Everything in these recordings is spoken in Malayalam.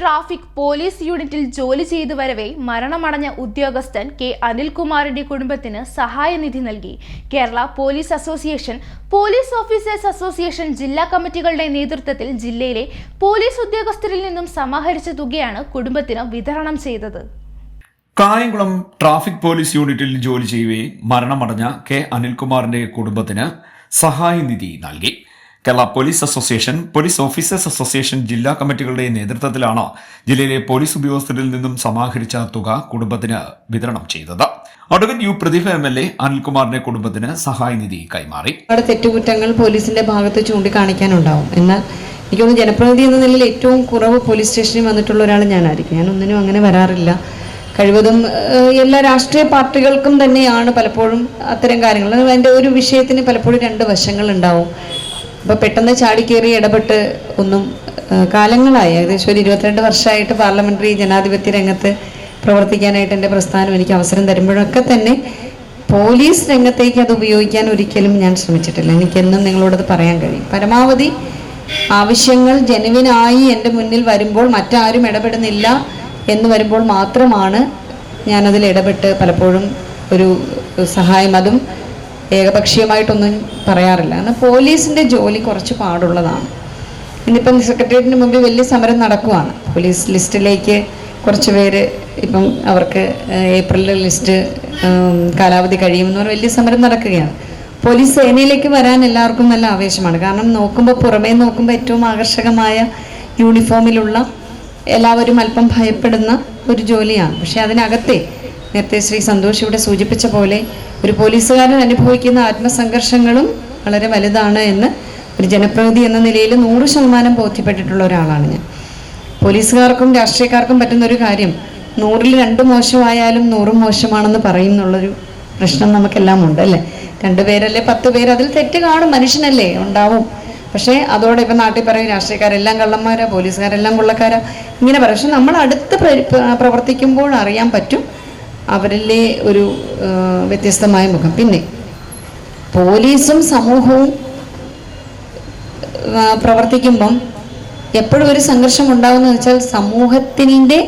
ട്രാഫിക് പോലീസ് യൂണിറ്റിൽ ജോലി ചെയ്തു വരവെ മരണമടഞ്ഞ ഉദ്യോഗസ്ഥൻ കെ അനിൽകുമാറിന്റെ കുടുംബത്തിന് സഹായനിധി നൽകി. Kerala police association police officers association ജില്ലാ കമ്മിറ്റികളുടെ നേതൃത്വത്തിൽ ജില്ലയിലെ പോലീസ് ഉദ്യോഗസ്ഥരിൽ നിന്നും സമാഹരിച്ച തുകയാണ് കുടുംബത്തിന് വിതരണം ചെയ്തത്. കായംകുളം ട്രാഫിക് പോലീസ് യൂണിറ്റിൽ ജോലി ചെയ്യവേ മരണമടഞ്ഞ കെ അനിൽകുമാറിന്റെ കുടുംബത്തിന് സഹായനിധി നൽകി. Kerala police association police officers association ജില്ലാ കമ്മിറ്റികളുടെ നേതൃത്വത്തിലാണ് ജില്ലയിലെ പോലീസ് ഉദ്യോഗസ്ഥരിൽ നിന്നും സമാഹരിച്ച തുക കുടുംബത്തിന് വിതരണം ചെയ്തത്. Advocate U Pradeep M L A അനിൽകുമാറിന്റെ കുടുംബത്തിന് സഹായനിധി കൈമാറി. അവിടെ തെറ്റുകുറ്റങ്ങൾ പോലീസിന്റെ ഭാഗത്ത് ചൂണ്ടിക്കാണിക്കാനുണ്ടാവും. എന്നാൽ എനിക്കൊന്ന് ജനപ്രതിനിധി എന്ന നിലയിൽ ഏറ്റവും കുറവ് പോലീസ് സ്റ്റേഷനിൽ വന്നിട്ടുള്ള ഒരാൾ ഞാനായിരിക്കും. ഞാൻ ഒന്നിനും അങ്ങനെ വരാറില്ല. കഴിവതും എല്ലാ രാഷ്ട്രീയ പാർട്ടികൾക്കും തന്നെയാണ് പലപ്പോഴും അത്തരം കാര്യങ്ങൾ. അതിന്റെ ഒരു വിഷയത്തിന് പലപ്പോഴും രണ്ട് വശങ്ങൾ ഉണ്ടാവും അപ്പോൾ പെട്ടെന്ന് ചാടി ചാടിക്കേറി ഇടപെട്ട് ഒന്നും കാലങ്ങളായി. ഏകദേശം ഒരു ഇരുപത്തിരണ്ട് വർഷമായിട്ട് പാർലമെന്ററി ജനാധിപത്യ രംഗത്ത് പ്രവർത്തിക്കാനായിട്ട് എന്റെ പ്രസ്ഥാനം എനിക്ക് അവസരം തരുമ്പോഴൊക്കെ തന്നെ പോലീസ് രംഗത്തേക്ക് അത് ഉപയോഗിക്കാൻ ഒരിക്കലും ഞാൻ ശ്രമിച്ചിട്ടില്ല. എനിക്കെന്നും നിങ്ങളോടത് പറയാൻ കഴിയും. പരമാവധി ആവശ്യങ്ങൾ ജനുവിനായി എന്റെ മുന്നിൽ വരുമ്പോൾ മറ്റാരും ഇടപെടുന്നില്ല എന്ന് വരുമ്പോൾ മാത്രമാണ് ഞാനതിൽ ഇടപെട്ട് പലപ്പോഴും ഒരു സഹായം അതും ഏകപക്ഷീയമായിട്ടൊന്നും പറയാറില്ല. എന്നാൽ പോലീസിന്റെ ജോലി കുറച്ച് പാടുള്ളതാണ്. ഇന്നിപ്പം സെക്രട്ടേറിയറ്റിന് മുമ്പിൽ വലിയ സമരം നടക്കുവാണ്. പോലീസ് ലിസ്റ്റിലേക്ക് കുറച്ച് പേര് ഇപ്പം അവർക്ക് ഏപ്രിലെ ലിസ്റ്റ് കാലാവധി കഴിയുമെന്ന് പറഞ്ഞ് വലിയ സമരം നടക്കുകയാണ്. പോലീസ് സേനയിലേക്ക് വരാൻ എല്ലാവർക്കും നല്ല ആവേശമാണ്. കാരണം നോക്കുമ്പോൾ പുറമേ നോക്കുമ്പോൾ ഏറ്റവും ആകർഷകമായ യൂണിഫോമിലുള്ള എല്ലാവരും അല്പം ഭയപ്പെടുന്ന ഒരു ജോലിയാണ്. പക്ഷേ അതിനകത്തെ നേരത്തെ ശ്രീ സന്തോഷ് ഇവിടെ സൂചിപ്പിച്ച പോലെ ഒരു പോലീസുകാരൻ അനുഭവിക്കുന്ന ആത്മസംഘർഷങ്ങളും വളരെ വലുതാണ് എന്ന് ഒരു ജനപ്രതിനിധി എന്ന നിലയിൽ നൂറ് ശതമാനം ബോധ്യപ്പെട്ടിട്ടുള്ള ഒരാളാണ് ഞാൻ. പോലീസുകാർക്കും രാഷ്ട്രീയക്കാർക്കും പറ്റുന്ന ഒരു കാര്യം നൂറിൽ രണ്ട് മോശമായാലും നൂറും മോശമാണെന്ന് പറയും എന്നുള്ളൊരു പ്രശ്നം നമുക്കെല്ലാം ഉണ്ട് അല്ലേ? രണ്ടുപേരല്ലേ പത്ത് പേര്? അതിൽ തെറ്റ് കാണും മനുഷ്യനല്ലേ ഉണ്ടാവും. പക്ഷേ അതോടെ ഇപ്പം നാട്ടിൽ പറയും രാഷ്ട്രീയക്കാരെല്ലാം കള്ളന്മാരാ പോലീസുകാരെല്ലാം കൊള്ളക്കാരാ. ഇങ്ങനെ പറയും. പക്ഷെ നമ്മൾ അടുത്ത് പ്ര- പ്ര- പ്രവർത്തിക്കുമ്പോൾ അറിയാൻ പറ്റും അവരിലെ ഒരു വ്യത്യസ്തമായ മുഖം. പിന്നെ പോലീസും സമൂഹവും പ്രവർത്തിക്കുമ്പം എപ്പോഴും ഒരു സംഘർഷം ഉണ്ടാവുന്ന വെച്ചാൽ സമൂഹത്തിന്റെ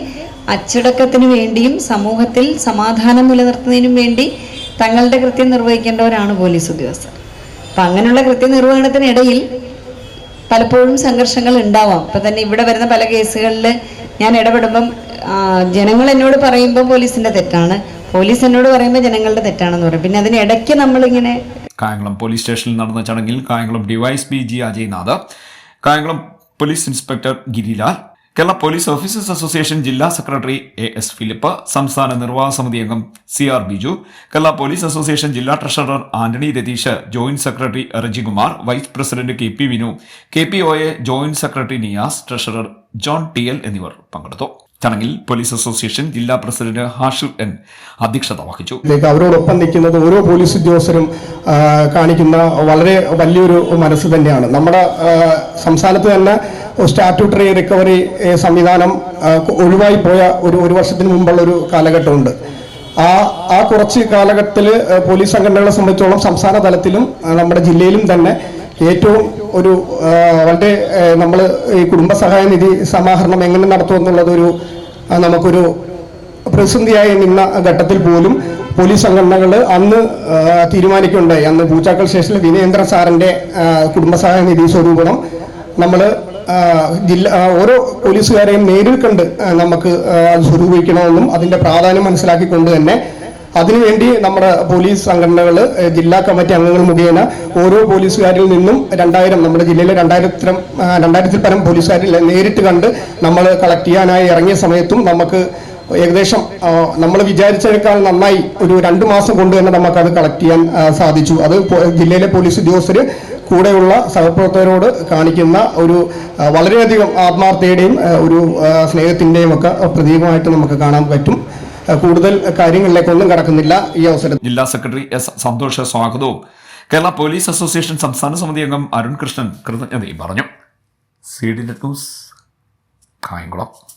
അച്ചടക്കത്തിന് വേണ്ടിയും സമൂഹത്തിൽ സമാധാനം നിലനിർത്തുന്നതിനും വേണ്ടി തങ്ങളുടെ കൃത്യം നിർവഹിക്കേണ്ടവരാണ് പോലീസ് ഉദ്യോഗസ്ഥർ. അപ്പം അങ്ങനെയുള്ള കൃത്യനിർവഹണത്തിനിടയിൽ പലപ്പോഴും സംഘർഷങ്ങൾ ഉണ്ടാവാം. ഇപ്പം തന്നെ ഇവിടെ വരുന്ന പല കേസുകളിൽ ഞാൻ ഇടപെടുമ്പം ജനങ്ങൾ എന്നോട് പറയുമ്പോൾ പോലീസിന്റെ തെറ്റാണ്. പോലീസ് എന്നോട് പറയുമ്പോൾ ജനങ്ങളുടെ തെറ്റാണെന്ന് പറയും. പിന്നെ അതിനിടയ്ക്ക് നമ്മളിങ്ങനെ കായംകുളം പോലീസ് സ്റ്റേഷനിൽ നടന്ന ചടങ്ങിൽ Kayamkulam DySP G Ajaynath Kayamkulam police inspector Girilal Kerala police officers association ജില്ലാ സെക്രട്ടറി എ എസ് ഫിലിപ്പ് സംസ്ഥാന നിർവാഹക സമിതി അംഗം C R Biju Kerala police association ജില്ലാ treasurer Antony Ratheesh joint secretary Rejikumar vice president K P Vinu K P O A joint secretary Niyas treasurer John T L എന്നിവർ പങ്കെടുത്തു. ചടങ്ങിൽ പോലീസ് അസോസിയേഷൻ ജില്ലാ പ്രസിഡന്റ് ഹാഷിർ എൻ അധ്യക്ഷത വഹിച്ചു. അവരോടൊപ്പം നിൽക്കുന്നത് ഓരോ പോലീസ് ഉദ്യോഗസ്ഥരും കാണിക്കുന്ന വളരെ വലിയൊരു മനസ്സ് തന്നെയാണ്. നമ്മുടെ സംസ്ഥാനത്ത് തന്നെ സ്റ്റാറ്റ്യൂട്ടറി റിക്കവറി സംവിധാനം ഒഴിവായി പോയ ഒരു ഒരു വർഷത്തിന് മുമ്പുള്ള ഒരു കാലഘട്ടമുണ്ട്. ആ ആ കുറച്ച് കാലഘട്ടത്തിൽ പോലീസ് സംഘടനകളെ സംബന്ധിച്ചോളം സംസ്ഥാന തലത്തിലും നമ്മുടെ ജില്ലയിലും തന്നെ ഏറ്റവും ഒരു വളരെ നമ്മൾ ഈ കുടുംബസഹായ നിധി സമാഹരണം എങ്ങനെ നടത്തുമെന്നുള്ളതൊരു നമുക്കൊരു പ്രതിസന്ധിയായി നിന്ന ഘട്ടത്തിൽ പോലും പോലീസ് സംഘടനകൾ അന്ന് തീരുമാനിക്കുണ്ടായി അന്ന് പൂച്ചാക്കൽ സ്റ്റേഷനിൽ വിനയേന്ദ്ര സാറിന്റെ കുടുംബസഹായ നിധി സ്വരൂപണം നമ്മൾ ജില്ല ഓരോ പോലീസുകാരെയും നേരിൽ കണ്ട് നമുക്ക് അത് സ്വരൂപിക്കണമെന്നും അതിന്റെ പ്രാധാന്യം മനസ്സിലാക്കിക്കൊണ്ട് തന്നെ അതിനുവേണ്ടി നമ്മുടെ പോലീസ് സംഘടനകൾ ജില്ലാ കമ്മിറ്റി അംഗങ്ങൾ മുഖേന ഓരോ പോലീസുകാരിൽ നിന്നും രണ്ടായിരം നമ്മുടെ ജില്ലയിലെ രണ്ടായിരത്തിരം രണ്ടായിരത്തിൽ പരം പോലീസുകാരിൽ നേരിട്ട് കണ്ട് നമ്മൾ കളക്ട് ചെയ്യാനായി ഇറങ്ങിയ സമയത്തും നമുക്ക് ഏകദേശം നമ്മൾ വിചാരിച്ചതിനേക്കാൾ നന്നായി ഒരു രണ്ട് മാസം കൊണ്ട് തന്നെ അത് കളക്ട് ചെയ്യാൻ സാധിച്ചു. അത് ജില്ലയിലെ പോലീസ് ഉദ്യോഗസ്ഥർ കൂടെയുള്ള സഹപ്രവർത്തകരോട് കാണിക്കുന്ന ഒരു വളരെയധികം ആത്മാർത്ഥതയുടെയും ഒരു സ്നേഹത്തിന്റെയും ഒക്കെ പ്രതീകമായിട്ട് നമുക്ക് കാണാൻ പറ്റും. കൂടുതൽ കാര്യങ്ങളിലേക്കൊന്നും കടക്കുന്നില്ല ഈ അവസരത്തിൽ. ജില്ലാ സെക്രട്ടറി എസ് സന്തോഷ് സ്വാഗതവും. കേരള പോലീസ് അസോസിയേഷൻ സംസ്ഥാന സമിതി അംഗം അരുൺ കൃഷ്ണൻ കൃതജ്ഞതയും പറഞ്ഞു. C D news Kayamkulam.